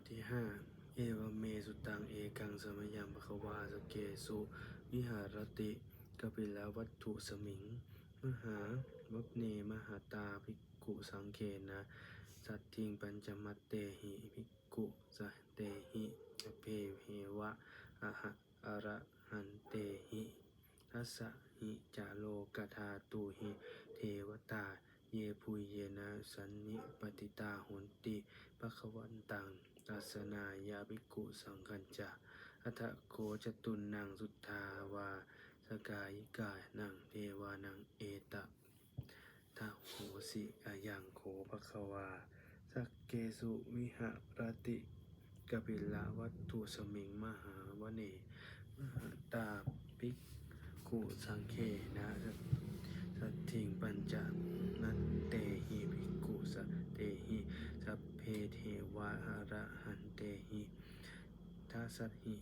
ทที่ห้าเอวเมสุตังเอกังสมยังปะคะวาสเกสุวิหารติกปิลวัตถุสมิง มหาวัปเนมหาตาภิกขุสังเคนะ สัตทิงปัญจมัตเตหิภิกขุสะเตหิเพเพวะอะหะอะระหันเตหิทัสสะหิจาโลกธาตุหิ เทวตา เยปุเยนะสันนิปติตาโหนติภคะวันตัง ตัสนายาภิกขุสังคัญจะอัทธโคจตุนนางสุทธาวา สกายิกายนังเทวานังเอตะทะโหสิอายังโขภควา สักเกสุวิหะรติกปิลาวัตถุสมิงมหาวเนมหาตาภิกขุสังเคนะสัตถิงปัญจนัตเตหิภิกขุสเตหิ เพเทวาอะระหันเตหิทัสสหิ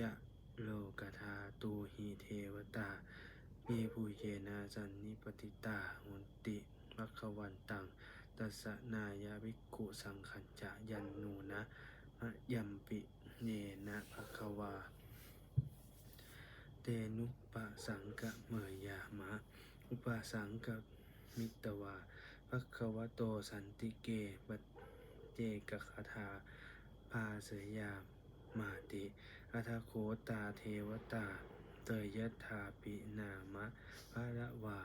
จะโลกธาตูหิเทวตาเยปุเยนะสันนิปติตาโหนติมัควันตังตัสนายาภิกุสังขัญจะยันนูนะมะยัมปิเยนะภะควา เตนุปะสังกะเมยยามะ อุปสังกะมิตวา ภควโตสันติเกปเจกคาถาภาเสยามาติอัทโคตาเทวตา เตยยถาปินามะภะระวา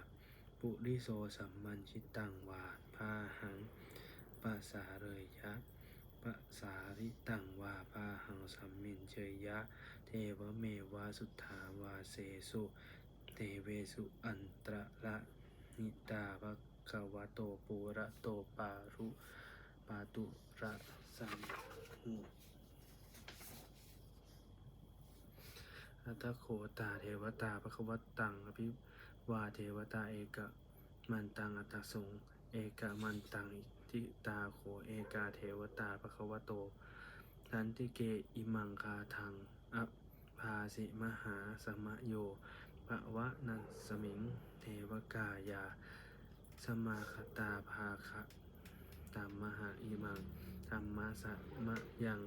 ปุริโสสัมมันชิตังวาพาหังปัสสาเรยยะปัสสาริตังวาพาหังสัมมินเชยยะ เทวเมวาสุทธาวาเสสุ เทเวสุอันตรละนิตาภ ควะโตปุระโตปารุปาตุระสัมหุอัตโคตาเทวตาภควตังอภิวาเทวตาเอกมันตังอัตสงเอกมันตังอิทิตาโขเอกาเทวตาภควโตสันติเกอิมังคาทังอภาสิมหาสมโยภะวะนัสสมิงเทวกายา สมาคตาภาคะตัมมหาอิมังธรรมะสะมะยัง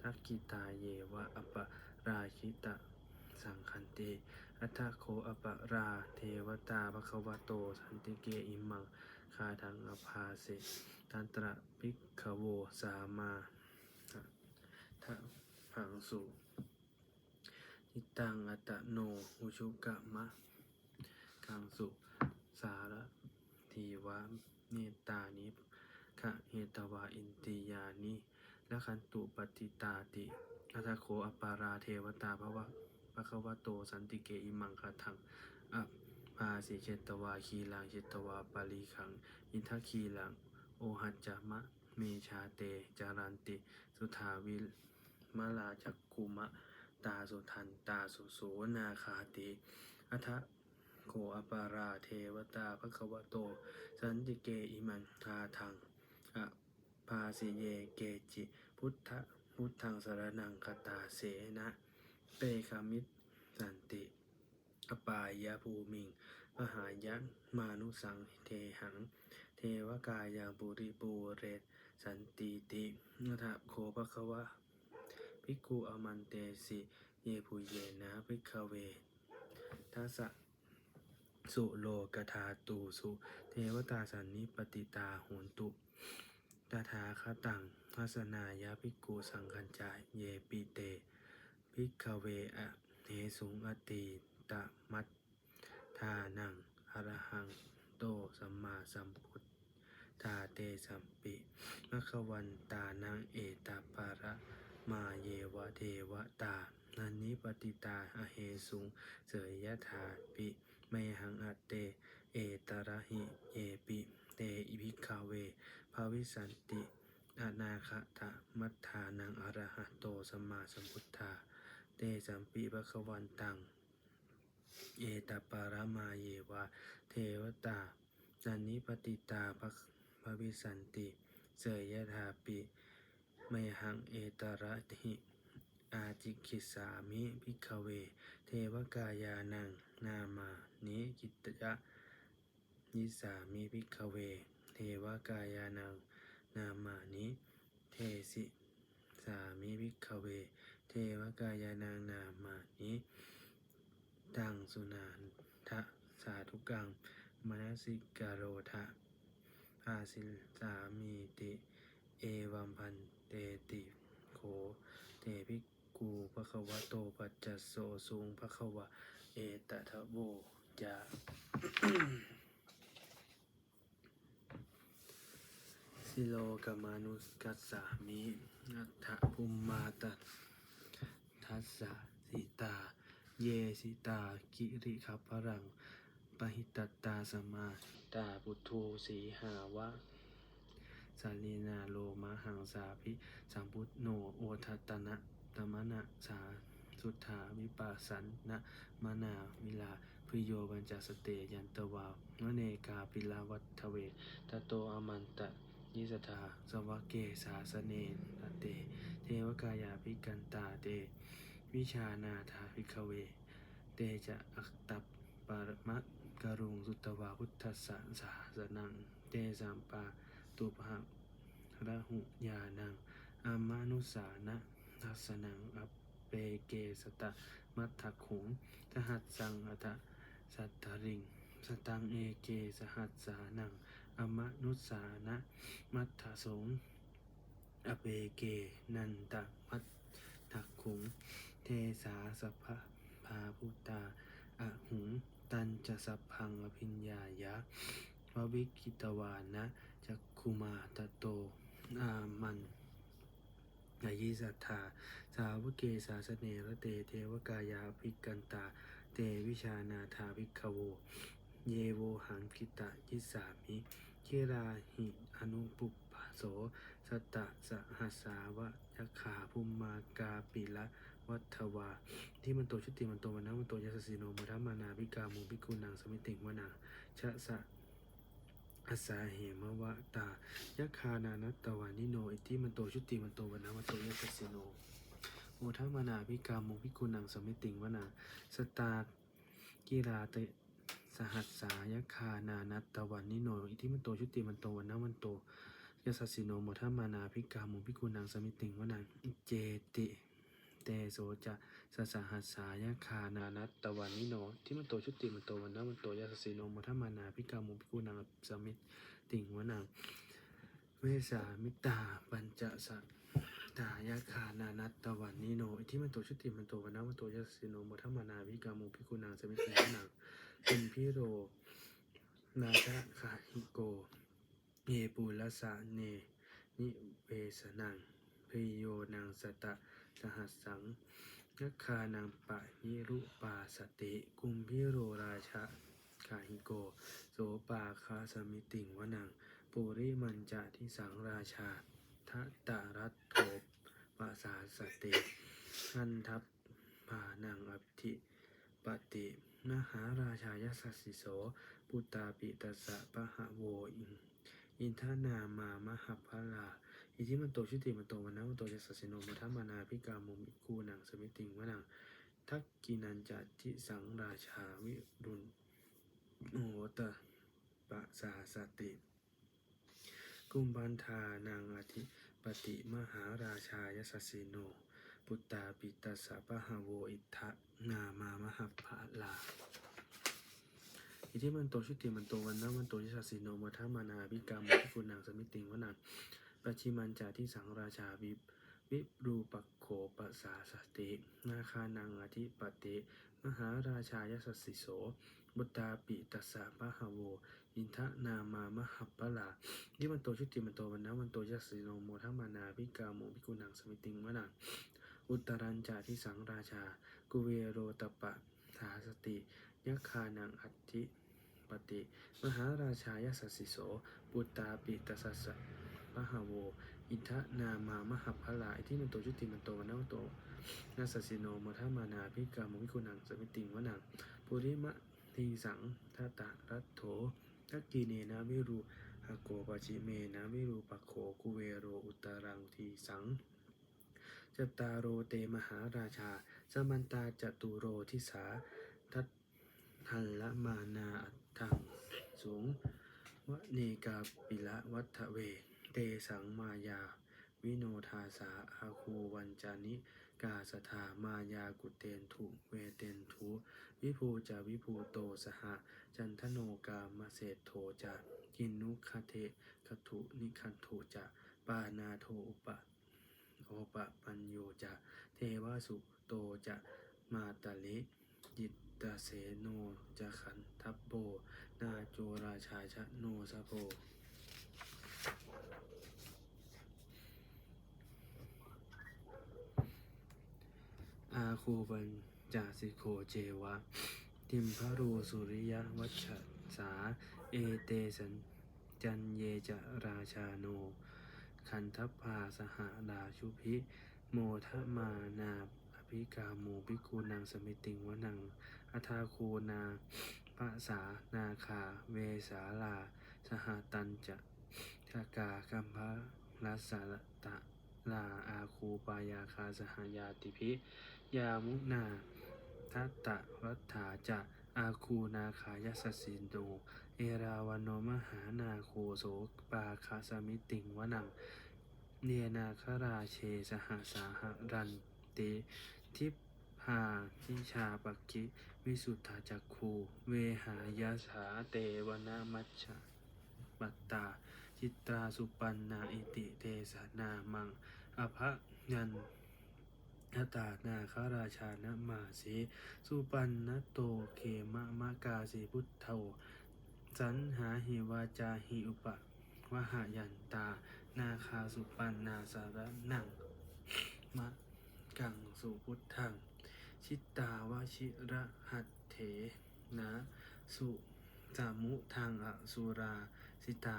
ทักกิตาเยวะอปะราชิตะสังคันเต อัทธโคอปะราเทวตาภควโต สันติเกอิมัง คาทังอภาเสตันตระภิกขโวสามาทะพังสุทิตังอัตโนอุชุกะมะกังสุ สาร ทีวะเนตานิคะเฮตวาอินติยานิละคันตุปฏิตาติอัตโคอปาราเทวตาภวะภะคะวะโตสันติเกอิมังคาทังอะภาสิเชตวาคีลังเชตวาปาลีขัง อินทคีลัง โอหัจจมะเมชาเตจารันติ สุทาวิลมาลาจักกุมะ ตาสุทันตาสุโสนาคาติอัท โคอปาราเทวตาภควโต สันติเกอิมันทาทังอะภาสิเยเกจิ พุทธพุทธังสารนังคตาเสนะเปคามิตสันติอปายาภูมิงมหายักมานุสังเทหัง เทวกายาบุริปูเรศสันติตินัทโคภควะภิกขุอมันเตสิ เยปุเยนะภิกขเวทัสสะ สุโลกธาตูสุเทวตาสันนิปติตาโหนตุตถาคตังทัสนายาภิกขุสังคัญจายเยปิเตภิกขเวอะเนสุงอติตะมัตทานังอรหังโตสัมมาสัมพุทธาเตสัมปิมะขวันตานังเอตาปาระมาเยวะเทวตานันนิปติตาอเหสุงเสยยะถาปิ ไมหังอัตเต เอตระหิเยปิ เตอิภิกขเวภาวิสันติอนาคตะมัฏฐานังอรหะโตสมมาสัมพุทธา เตสัมปิภะคะวันตัง เอตปารามาเยวะ เทวตานันนิปติตาภภวิสันติ เสยยถาปิ ไมหังเอตระหิ อาจิคิสามิภิกเว เทวกายานัง นามานิกิตยะยิสามิภิกเว เทวกายานัง นามานิเทสิสามิภิกเว เทวกายานางนามานิตังสุนานทะสาธุกังมนสิกาโรทะภาสิสามีติ เอวัมพันเตติโขเตภิก กูภควะโตปัจจโสสุงภควะเอตทะโวจะสิโลกามานุสกัสสามินัตถะภุมมาตทัสสะสิตา เยสิตา กิริขับพรังปหิตตตาสมาตาปุทูสีหาวะสาลีนาโลมาหังสาภิสัมพุทโนโอทัตนะ ตมนะสาสุทธาวิปัสสันนะมานาวิลาพิโยบัญจสเตยันตวาวเนกาปิลาวัตเวตโตอมันตะยิสทาสวะเกสาสเนนเต เทวกายาภิกันตาเต วิชานาถาภิกขเว เตจะอักตับปารมะกรุงสุตวาพุทธสสะสาสนัง เตสัมปาตุภะระหุญานังอามานุสานะ ทัสนังอัปเปเกสตะมัทถขุงทหัสสังอัตสัตตริง สตังเอเกสหัสสานัง อมนุสานะ มัทถสงอเปเกนันตมัตถักขุง เทสาสภะพาพุตาอะหุงตันจะสัพพังอภิญญายะววิกิตวานะจักคุมาตโตอามัน อายิสัทธา สาวเกสาสเนระเตเทวกายาภิกันตา เตวิชานาธาภิกขโว เยโวหังกิตะยิสามิคิราหิอนุปุปปโส สตะสหัสาวะยักขาภูมมากาปิละวัฏวา ที่มันโตชุติมันโตวันนะมันโตยัสสิโนมุทัมมานาภิกามูภิกุนางสมิติงวนาชะสะ อาสาเหมวะตายักขานานัตตวานิโนอิทิมันโตชุติมันโตวันนะมันโตยัสสิโนมุทัมมานาภิกามูภิกุนางสมิติงวนาสตากิราเตสหัสสายคานานัตตวันนิโนอิทิมันโตชุติมันโตวันนะมันโตยสสสิโนโมทัมมานาภิกามุภิกุนางสมิติงวนังเจติ เตโสจะ สสหัสสายคานานัตตวันนิโนที่มันโตชุติมันโตวันนะมันโตยสสสิโนมทัมมานาภิกามุภิกุนางสมิตติงวนังเวสามิตาปัญจสัตตายคานานัตตวันนิโนอิทิมันโตชุติมันโตวันนะมันโตยสสสิโนมทัมมานาภิกามุภิกุนางสมิตติงวนังเป็นพิโรนาชะคาหิโกเยปุลสะเนนิเวสนังพิโยนางสตะสหัสสัง ยัคานังปะยิรุปาสติกุมพิโรราชะคาหิโก โสปาคาสมิติงวนัง ปุริมันจะทิสังราชาทัตตารัตโถปาสาสติหันทัพพานังอภิปติมหาราชายสัสสิโส ปุตตาปิตสสะปะหะโวอินอินทนามามหพลา อิทิมันโตชุติมันโตวันนะมันโตยัสสสิโนมัทมานาพิกามุมิคูนังสมิติงวนังทักกินันจัตทิสังราชาวิรุณโหตะปะสาสติกุมพันธานางอธิปติมหาราชายสัสสิโน ปุตตาปิตัสะปะหะโวอิทธนามามหพลาอิทิมันโตชุติมันโตวันนะมันโตยสัสสิโนมัทมานาภิกามุทิกุนังสมิติงวนัง ปัจฉิมันจาที่สังราชาวิวิรูปโขปสาสติ นาคานังอธิปติ มหาราชายสัสสิโส บุตตาปิตัสสะปะหะโว อินทนามามหัปปลาที่มันโตชุติมันโตวันนะมันโตยสัสสิโนโมทัมานาภิกามุทิกุนังสมิติงวนังอุตรัญจาที่สังราชา กุเวโรตปะสาสติยัคคานังอัตถิปติ มหาราชายสัสสิโสปุตตาปิตัสสะ ปะหะโว อิทธนามามหัพพลาอิที่มันโตชุติมันโตวันนะมันโตนาสสสิโนมทัมมานาภิกามุวิคุนังสมิติงวนังปุริมะทีสังทัตตะรัตโถทักกีเนนะวิรูหโกปะจิเมนะวิรูปะโขกุเวโรอุตรังทีสังจตารโรเตมหาราชา สมันตาจตุโรทิสาทัตทันละมานาอัตถังสูงวะเนกาปิละวัฏเว เตสังมายา วิโนทาสาอาคูวันจานิ กาสถามายากุเตนทุเวเตนทุวิภูจาวิภูโตสหจันทโนกามเศษโทจะกินนุคเทคทุนิคันโทจะปานาโทอุปะโอปะปัญโยจะเทวสุโตจะมาตะลิยิตตเสโนจะขันทัพโบ นาโจราชาชะโนสะโพาคูวันจาสิโคเจวะ ติมพะรูสุริยวัชสา เอเตสันจันเยจะราชาโน คันทัพาสหาดาชุพิ โมทะมานาอภิกาโมภิกูนางสมิติงวนังอัทาคูนาภาษานาคา เวสาลา สหตันจะทากาคัมภะรัสสารตะลาอาคูปายาคาสหายาติพิ ยามุนาทัตตะวัฏฐาจะอาคูนาคายสสินโดเอราวันโนมหานาโคโสปาคาสมิติงวนัง เนนาคราเชสหสาหรันเต ทิพหาทิชาปกิวิสุทธาจักคู เวหายาสาเตวนามัชฌะปัตตา จิตราสุปันนาอิติเตสนามัง อภะยัน นตานาคาราชานะมาสีสุปันนโตเขมะมะกาสีพุทโธสันหาหิวาจาหิอุปะวหายันตา นาคาสุปันนาสารนัง มะกังสุพุทธัง ชิตาวชิระหัตเถนะสุจามุทางอสุราสิตา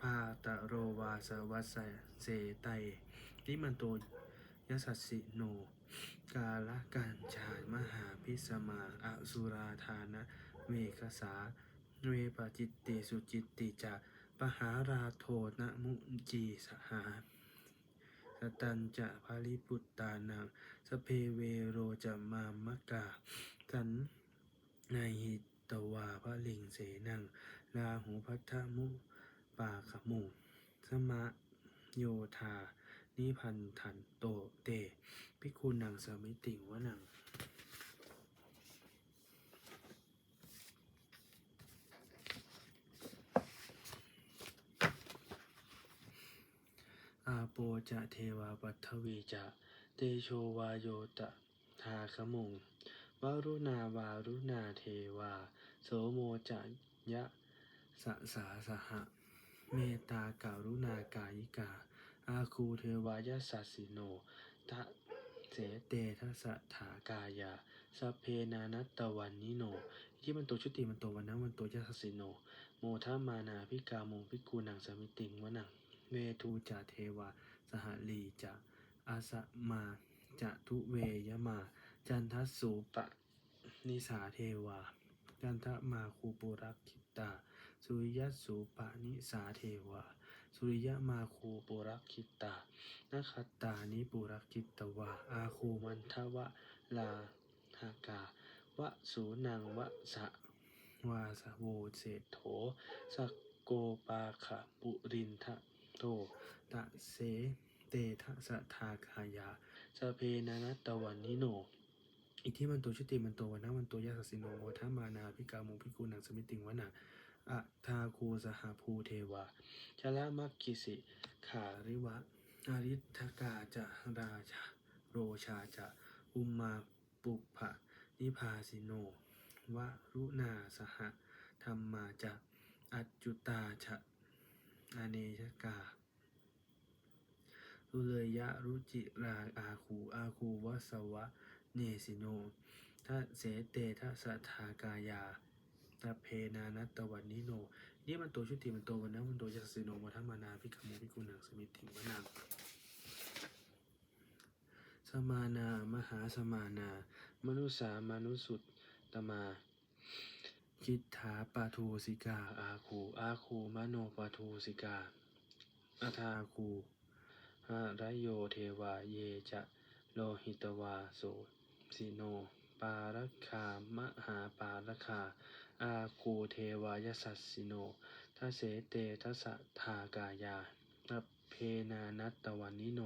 พาตะโรวาสวัสเสไตนิมันโต ยสัสสิโน กาลกันชามหาพิสมาอสุราธานะเวคสาเวปจิตติสุจิตติจะปหาราโทนะมุจีสหาสตันจะภาริปุตตานังสเพเวโรจะมามะกาสันนายหิตวาพระลิงเสนังลาหูพัทธมุปาขมุสมะโยธา นิพันธันโตเตพิคุนังสมิติงวนังอาโปจะเทวาปัทวีจะเตโชวาโยตะทาขมุงวารุณาวารุณาเทวา โสโมจะยะสะสาสหะ เมตตาการุณากายิกา อาคูเทวายสสสิโนทะเสเตทัสสะถากายาสเพนานัตตวันนิโนยิมันโตชุติมันโตวันนะวันโตยสสสิโน โมทะมานาพิกาโมพิกูนังสมิติงวนังเวทูจะเทวา สหลีจะอาสมาจะทุเวยมา จันทสูปะนิสาเทวา จันทมาคูปุรักขิตา สุริยสูปะนิสาเทวา สุริยมาคูปุรักขิตานาคตานิปุรักขิตวาอาคูมันทวะลาหากาวะสูนังวะสะวาสโวเศโถสักโกปาขะปุรินทะโตตะเสเตทะสะทากายาสเพนานัตวันนิโนอิทธิมันโตชุติมันโตวันนะมันโตยาสสิโนโมทะมานาพิกามุพิกูนังสมิติงวนา อะทาคูสหภูเทวาชละมักคิสิขาริวะอาริทกาจะราชาโรชาจะอุมมาปุพะนิพาสิโนวรุณาสหธรรมาจะอัจจุตาชะอเนชกาสุเลยยะรุจิราอาคูอาคูวสวะเนสิโนทัเสเตทัสทากายา ตเพนานัตตวันนิโน นี่มันโตชุติมันโตวันนะมันโตยัสสิโนมัทมานาพิกขโมพิกุนังสมิติงวนังสมานามหาสมานามนุสามนุสุตตมาคิทธาปาทูสิกา อาคูอาคูมโนปาทูสิกาอาทาคูหารโยเทวาเยจะโลหิตวาโสสิโน ปารคามหาปารคา อาคูเทวายสัสสิโนทเสเตทัสะทากายาตเพเพนานัตตวันนิโน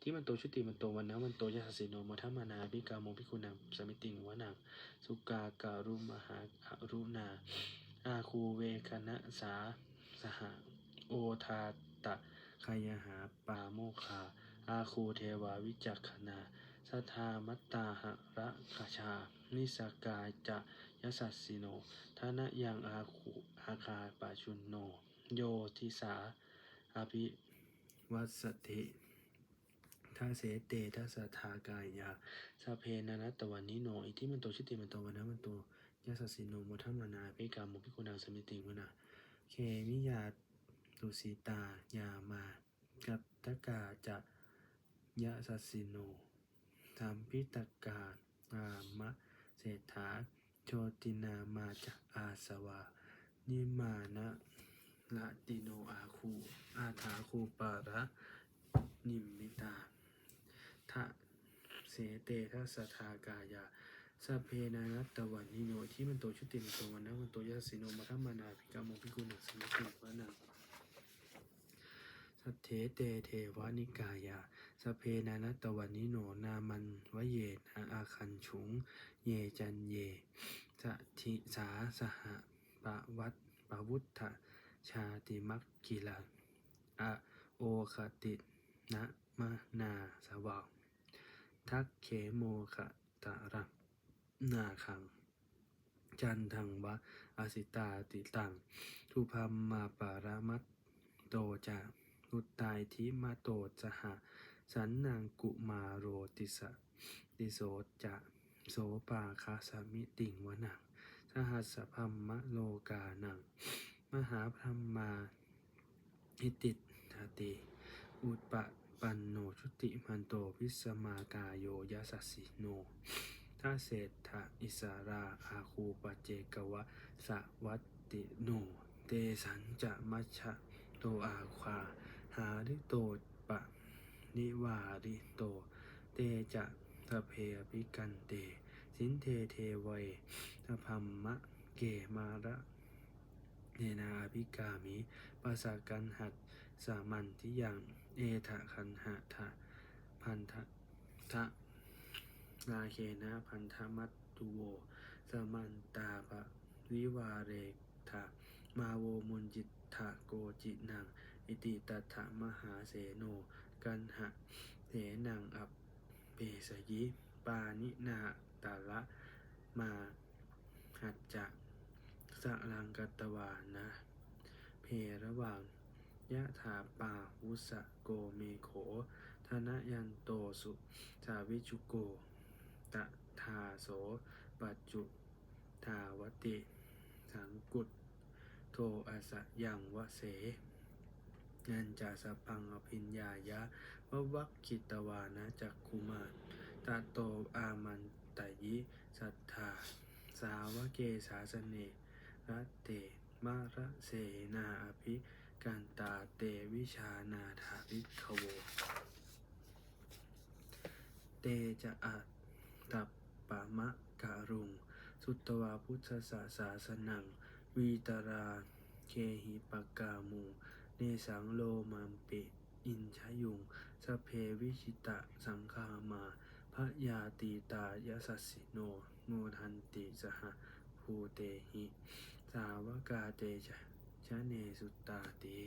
ที่มันโตชุติมันโตวันนะมันโตยัสสิโนมัทมานาภิกาโมภิกุณังสมิติงวนังสุกาการุมหาอรุณา อาคูเวคณะสาสหะโอทาตะคายหาปาโมคา อาคูเทวาวิจักขณา สทามัตตาหะระคชา นิสกาจะยสัสสิโนทานะยังอาคูอาคาปาชุนโน โยทิสาอภิวัสสติทาเสเตทัสทากายาสพเพนานัตวันนิโน อิทิมันโตชิติมันโตวันนะมันโตยสัสสิโนโมทัมมานาภิกามุภิกุณังสมิติงวนาเคมิยาตุสีตายามากัตตกาจะยะสัสสิโน ธรรมพิตกาอามะเศรษฐาโชตินามาจากอาสวานิมานะละติโนอาคูอาถาคูปาระ นิมมิตาทะเสเตทัสทากายาสเพนานัตตวันนิโนที่มันโตชุติมันโตวันนะมันโตยัสสิโนมัทมานาภิกามภิกุณังสมิติวะนัง สัทเทเตเทวานิกายาสเพนานัตวันนิโนนามันวเยนะอาคันฉุง เยจันเยสทิสาสหะปะวัตปวุฒชาติมักกิลาอโอคตินะมะนาสวาทักเขโมขะตะระนาคัง จันทังวะอสิตาติตัง ทุพัมมาปารามัตโตจะ อุตตายทิมาโตจหะ สันนางกุมาโรติสะติโสจะโสปาคาสมิติงวนังสหัสพัมมะโลกานัง มหาพรหมาอิติทาติ อุปปะปันโนชุติมันโตพิสมากายโยยัสสสิโนทัเศรษฐอิสาราอาคูปเจกวะสวัตติโน เตสันจะมัชะโตอาควา หาริโตปะนิวาริโต เตจะทะเพอภิกันเต สินเทเทเวยทพัมมะเกมาระเนนาอภิกามิปัสสะกันหัดสามันทิยังเอทะคันหะทะพันทะทะนาเคนะพันธมัตตุโวสมันตาปะวิวาเรกทะมาโวมุนจิตทะโกจินัง อิติตัตถมหาเสโน กันหะเสนังอัปเปสยิปานินาตาละมาหัจจะสะลังกัตวานะ เพระหว่างยะถาปาวุสะโกเมโข ธนยันโตสุสาวิจุโก ตะทาโส ปัจจุทาวติ สังกุตโทอาสะยังวะเส นันจาสปังอภิญญายะวะวักขิตวานะจักคุมาตะโตอามันตยิสัทธา สาวเกสาสเนรัตเตมาระเสนาอภิกันตาเตวิชานาถาวิคโว เตจะอัตตัปปะมะการุง สุตตวาพุทธศาสาสนัง วีตราเคหิปกามู เนสังโลมัมปิ อินชยุง สเพวิชิตะสังคามาพระยาตีตายสัสสิโนโมทันติสหภูเตหิ สาวกาเตชะชะเนสุตตาติ